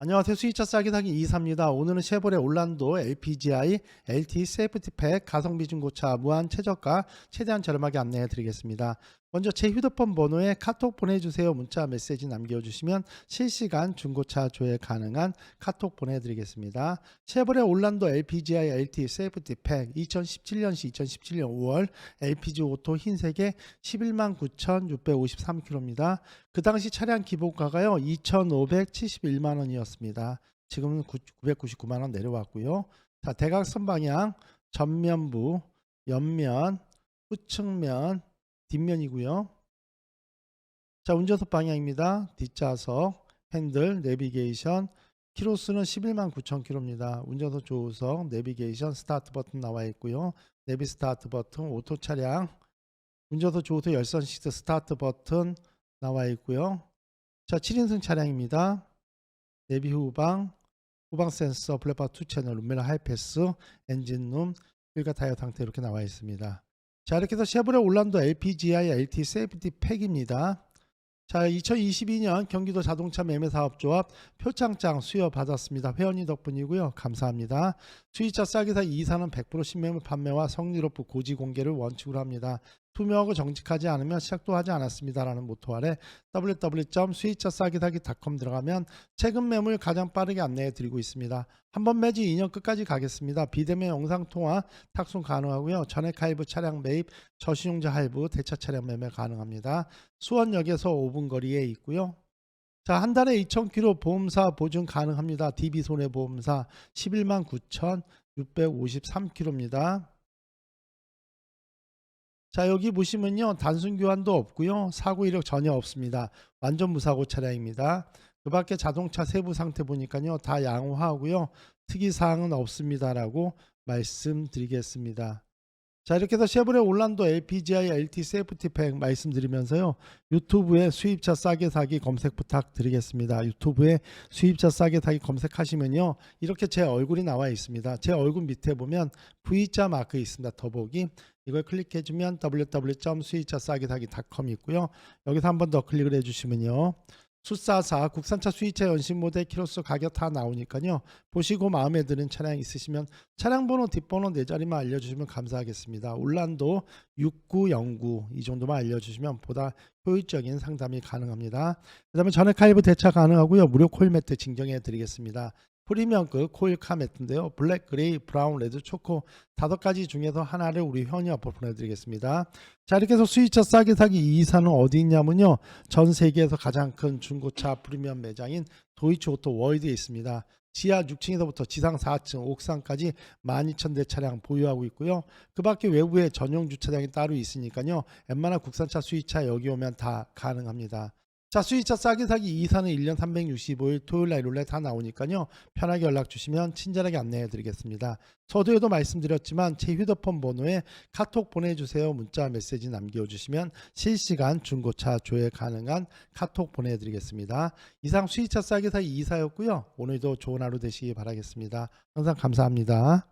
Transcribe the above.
안녕하세요. 수익차 싸게 사기 이사입니다. 오늘은 쉐보레 올란도 LPGI LT 세이프티팩 가성비 중고차 무한 최저가 최대한 저렴하게 안내해 드리겠습니다. 먼저 제 휴대폰 번호에 카톡 보내주세요. 문자 메시지 남겨주시면 실시간 중고차 조회 가능한 카톡 보내드리겠습니다. 쉐보레 올란도 LPGI LT 세이프티 팩 2017년시 2017년 5월 LPG 오토 흰색에 11만 9,653km입니다. 그 당시 차량 기본가가요 2,571만 원이었습니다. 지금은 999만 원 내려왔고요. 자 대각선 방향 전면부, 옆면, 후측면, 뒷면이고요. 자 운전석 방향입니다. 뒷좌석, 핸들, 내비게이션, 키로수는 11만 9천 킬로입니다. 운전석 조우석, 내비게이션, 스타트 버튼 나와 있고요. 내비 스타트 버튼, 오토 차량, 운전석 조우석 열선 시트 스타트 버튼 나와 있고요. 자, 7인승 차량입니다. 내비 후방, 후방 센서, 블랙박 2 채널, 룸멜러 하이패스, 엔진룸, 휠과 타이어 상태 이렇게 나와 있습니다. 자, 이렇게 해서 쉐보레 올란도 LPGI LT 세이프티 팩입니다. 자, 2022년 경기도 자동차 매매 사업조합 표창장 수여 받았습니다. 회원님 덕분이고요. 감사합니다. 수의차 싸게 사 이사는 100% 신매물 판매와 성리롭고 고지 공개를 원칙으로 합니다. 투명하고 정직하지 않으면 시작도 하지 않았습니다라는 모토 아래 www.수의차싸게사기.com 들어가면 최근 매물 가장 빠르게 안내해 드리고 있습니다. 한 번 매지 2년 끝까지 가겠습니다. 비대면 영상 통화 탁송 가능하고요. 전액 할부 차량 매입, 저신용자 할부, 대차 차량 매매 가능합니다. 수원역에서 5분 거리에 있고요. 자, 한 달에 2,000km 보험사 보증 가능합니다. DB 손해보험사 11만 9,653km입니다. 자, 여기 보시면요. 단순 교환도 없고요. 사고 이력 전혀 없습니다. 완전 무사고 차량입니다. 그 밖에 자동차 세부 상태 보니까요. 다 양호하고요. 특이 사항은 없습니다라고 말씀드리겠습니다. 자 이렇게 해서 쉐보레 올란도 LPGI LT 세이프티팩 말씀드리면서요 유튜브에 수입차 싸게 사기 검색 부탁드리겠습니다 유튜브에 수입차 싸게 사기 검색하시면요 이렇게 제 얼굴이 나와 있습니다 제 얼굴 밑에 보면 V자 마크 있습니다 더보기 이걸 클릭해주면 www.수입차 싸게 사기.com 있고요 여기서 한 번 더 클릭을 해주시면요 수사사 국산차 수입차 연식 모델 키로수 가격 다 나오니까요. 보시고 마음에 드는 차량 있으시면 차량 번호 뒷번호 네 자리만 알려주시면 감사하겠습니다. 올란도 6909 이 정도만 알려주시면 보다 효율적인 상담이 가능합니다. 그다음에 전액 할부 대차 가능하고요. 무료 코일 매트 증정해 드리겠습니다. 프리미엄급 코일 카 매트인데요. 블랙, 그레이, 브라운, 레드, 초코 다섯 가지 중에서 하나를 우리 현이 앞으로 보내드리겠습니다. 자 이렇게 해서 수입차 싸게 사기 이 이사는 어디 있냐면요. 전 세계에서 가장 큰 중고차 프리미엄 매장인 도이치 오토 월드에 있습니다. 지하 6층에서부터 지상 4층, 옥상까지 12,000대 차량 보유하고 있고요. 그 밖에 외부에 전용 주차장이 따로 있으니까요. 웬만한 국산차 수입차 여기 오면 다 가능합니다. 자 수입차 싸게 사기 2사는 1년 365일 토요일 날 일요일 다 나오니까요. 편하게 연락 주시면 친절하게 안내해 드리겠습니다. 서두에도 말씀드렸지만 제 휴대폰 번호에 카톡 보내주세요. 문자 메시지 남겨주시면 실시간 중고차 조회 가능한 카톡 보내드리겠습니다. 이상 수입차 싸게 사기 2사였고요. 오늘도 좋은 하루 되시기 바라겠습니다. 항상 감사합니다